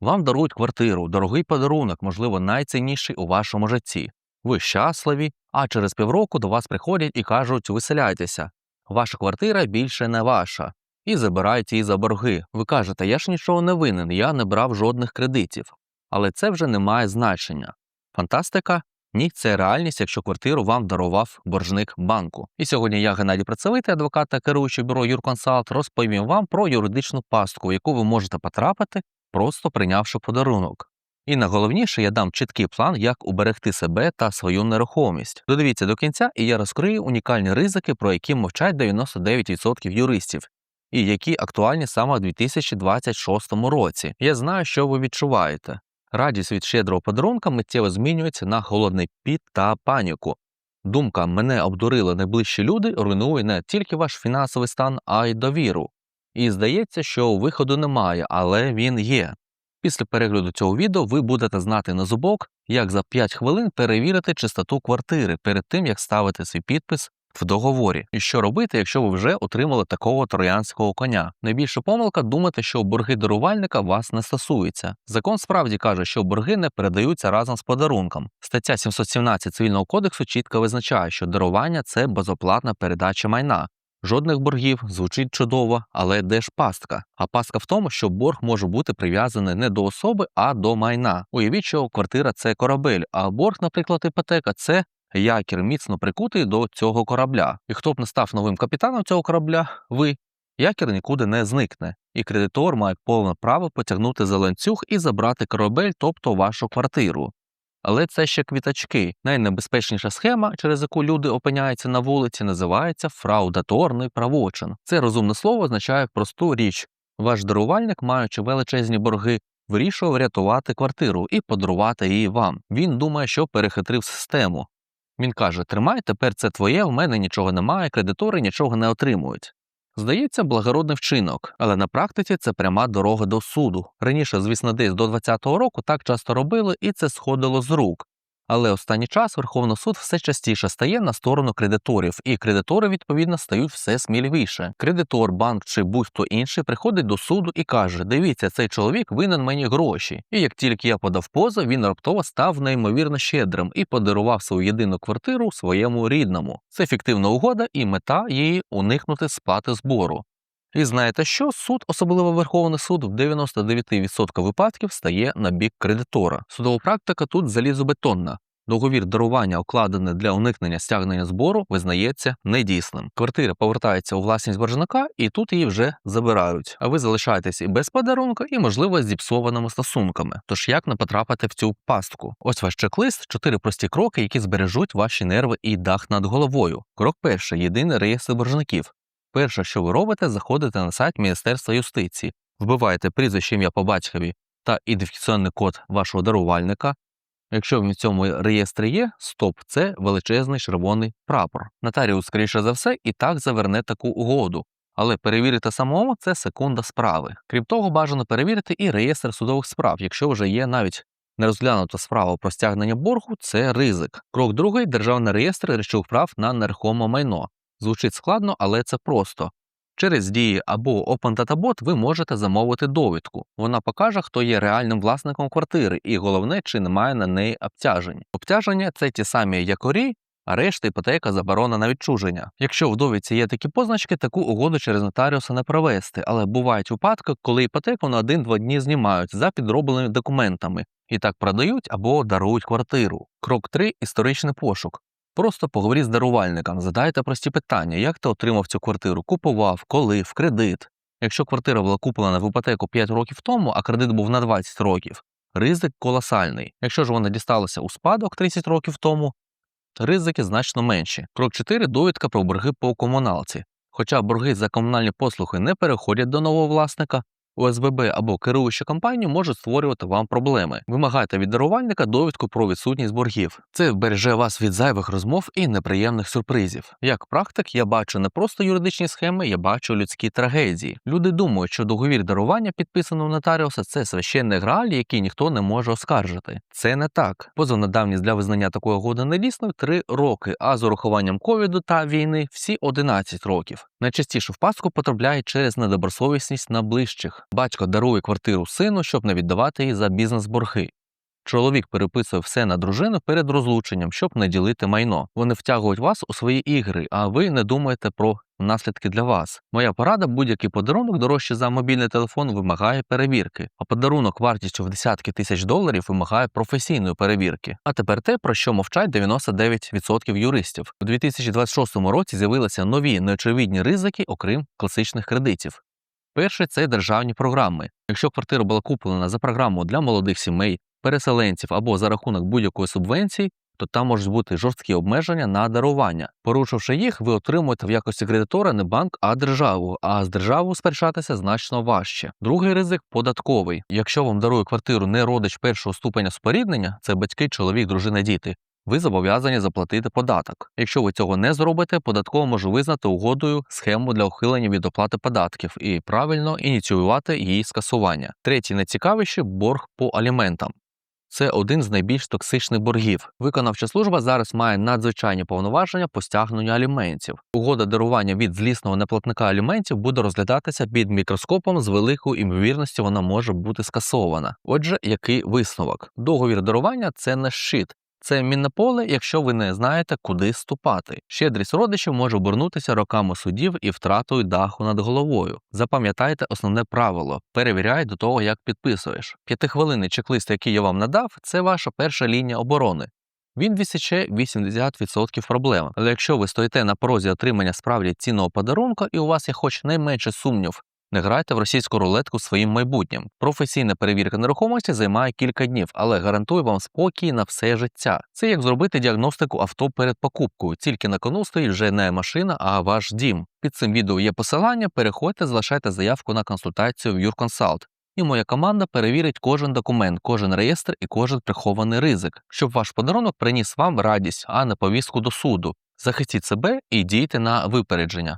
Вам дарують квартиру, дорогий подарунок, можливо, найцінніший у вашому житті. Ви щасливі, а через півроку до вас приходять і кажуть: виселяйтеся. Ваша квартира більше не ваша. І забирають її за борги. Ви кажете, я ж нічого не винен, я не брав жодних кредитів. Але це вже не має значення. Фантастика? Ні, це реальність, якщо квартиру вам дарував боржник банку. І сьогодні я, Геннадій Працевитий, адвокат та керуючий бюро Юрконсалт, розповім вам про юридичну пастку, в яку ви можете потрапити, просто прийнявши подарунок. І найголовніше, я дам чіткий план, як уберегти себе та свою нерухомість. Додивіться до кінця, і я розкрию унікальні ризики, про які мовчать 99% юристів, і які актуальні саме у 2026 році. Я знаю, що ви відчуваєте. Радість від щедрого подарунка миттєво змінюється на холодний піт та паніку. Думка мене обдурили найближчі люди руйнує не тільки ваш фінансовий стан, а й довіру. І здається, що виходу немає, але він є. Після перегляду цього відео ви будете знати на зубок, як за 5 хвилин перевірити чистоту квартири перед тим, як ставити свій підпис в договорі. І що робити, якщо ви вже отримали такого троянського коня. Найбільша помилка думати, що борги дарувальника вас не стосуються. Закон справді каже, що борги не передаються разом з подарунком. Стаття 717 цивільного кодексу чітко визначає, що дарування це безоплатна передача майна. Жодних боргів звучить чудово, але де ж пастка? А пастка в тому, що борг може бути прив'язаний не до особи, а до майна. Уявіть, що квартира це корабель, а борг, наприклад, іпотека це якір міцно прикутий до цього корабля. І хто б не став новим капітаном цього корабля, ви. Якір нікуди не зникне, і кредитор має повне право потягнути за ланцюг і забрати корабель, тобто вашу квартиру. Але це ще квіточки. Найнебезпечніша схема, через яку люди опиняються на вулиці, називається фраудаторний правочин. Це розумне слово означає просту річ. Ваш дарувальник, маючи величезні борги, вирішував врятувати квартиру і подарувати її вам. Він думає, що перехитрив систему. Він каже: Тримай, тепер це твоє, в мене нічого немає, кредитори нічого не отримують. Здається, благородний вчинок, але на практиці це пряма дорога до суду. Раніше, звісно, десь до 20-го року так часто робили, і це сходило з рук. Але останній час Верховний суд все частіше стає на сторону кредиторів, і кредитори, відповідно, стають все сміливіше. Кредитор, банк чи будь-хто інший приходить до суду і каже: Дивіться, цей чоловік винен мені гроші. І як тільки я подав позов, він раптово став неймовірно щедрим і подарував свою єдину квартиру своєму рідному. Це фіктивна угода, і мета її уникнути сплати збору. І знаєте що? Суд, особливо Верховний суд, в 99% випадків стає на бік кредитора. Судова практика тут залізобетонна. Договір дарування, укладений для уникнення стягнення збору, визнається недійсним. Квартира повертається у власність боржника, і тут її вже забирають. А ви залишаєтесь і без подарунка, і, можливо, з зіпсованими стосунками. Тож як не потрапити в цю пастку? Ось ваш чек-лист, чотири прості кроки, які збережуть ваші нерви і дах над головою. Крок перший єдиний реєстр боржників. Перше, що ви робите, заходите на сайт Міністерства юстиції, вбиваєте прізвище ім'я по батькові та ідентифікаційний код вашого дарувальника. Якщо в цьому реєстрі є, стоп, це величезний червоний прапор. Нотаріус, скоріше за все, і так заверне таку угоду. Але перевірити самому це секунда справи. Крім того, бажано перевірити і реєстр судових справ, якщо вже є навіть нерозглянута справа про стягнення боргу, це ризик. Крок другий державний реєстр речових прав на нерухоме майно. Звучить складно, але це просто. Через дії або OpenDataBot ви можете замовити довідку. Вона покаже, хто є реальним власником квартири, і головне, чи немає на неї обтяжень. Обтяження це ті самі якорі, арешт, іпотека, заборона на відчуження. Якщо в довідці є такі позначки, таку угоду через нотаріуса не провести, але бувають випадки, коли іпотеку на 1-2 дні знімають за підробленими документами і так продають або дарують квартиру. Крок 3. історичний пошук. Просто поговоріть з дарувальником, задайте прості питання, як ти отримав цю квартиру, купував, коли, в кредит. Якщо квартира була куплена в іпотеку 5 років тому, а кредит був на 20 років, ризик колосальний. Якщо ж вона дісталася у спадок 30 років тому, ризики значно менші. Крок 4. довідка про борги по комуналці. Хоча борги за комунальні послуги не переходять до нового власника, ОСББ або керуюча компанія можуть створювати вам проблеми. Вимагайте від дарувальника довідку про відсутність боргів. Це вбереже вас від зайвих розмов і неприємних сюрпризів. Як практик, я бачу не просто юридичні схеми, я бачу людські трагедії. Люди думають, що договір дарування, підписаний у нотаріуса, це священний грааль, який ніхто не може оскаржити. Це не так. Позовна давність для визнання такої угоди недійсною 3 роки, а з урахуванням ковіду та війни всі 11 років. Найчастіше в пастку потрапляють через недобросовісність найближчих. Батько дарує квартиру сину, щоб не віддавати її за бізнес-борги. Чоловік переписує все на дружину перед розлученням, щоб не ділити майно. Вони втягують вас у свої ігри, а ви не думаєте про наслідки для вас. Моя порада: будь-який подарунок дорожчий за мобільний телефон вимагає перевірки, а подарунок вартістю в десятки тисяч доларів вимагає професійної перевірки. А тепер те, про що мовчать 99% юристів. У 2026 році з'явилися нові неочевидні ризики, окрім класичних кредитів. Перше це державні програми. Якщо квартира була куплена за програму для молодих сімей, переселенців або за рахунок будь-якої субвенції, то там можуть бути жорсткі обмеження на дарування. Порушивши їх, ви отримуєте в якості кредитора не банк, а державу. А з державою сперечатися значно важче. Другий ризик податковий. Якщо вам дарує квартиру не родич першого ступеня споріднення, це батьки, чоловік, дружина, діти. Ви зобов'язані заплатити податок. Якщо ви цього не зробите, податково може визнати угодою схему для ухилення від оплати податків і правильно ініціювати її скасування. Третій найцікавіший борг по аліментам. Це один з найбільш токсичних боргів. Виконавча служба зараз має надзвичайні повноваження по стягненню аліментів. Угода дарування від злісного неплатника аліментів буде розглядатися під мікроскопом з великою імовірністю вона може бути скасована. Отже, який висновок? Договір дарування це не щит. Це мінне поле, якщо ви не знаєте, куди ступати. Щедрість родичів може обернутися роками судів і втратою даху над головою. Запам'ятайте основне правило: перевіряй до того, як підписуєш. П'ятихвилинний чек-лист, який я вам надав, це ваша перша лінія оборони. Він відсіче 80% проблем. Але якщо ви стоїте на порозі отримання справді цінного подарунка, і у вас є хоч найменше сумнів, не грайте в російську рулетку своїм майбутнім. Професійна перевірка нерухомості займає кілька днів, але гарантує вам спокій на все життя. Це як зробити діагностику авто перед покупкою. Тільки на кону стоїть вже не машина, а ваш дім. Під цим відео є посилання. Переходьте, залишайте заявку на консультацію в Юрконсалт. І моя команда перевірить кожен документ, кожен реєстр і кожен прихований ризик, щоб ваш подарунок приніс вам радість, а не повістку до суду. Захистіть себе і дійте на випередження.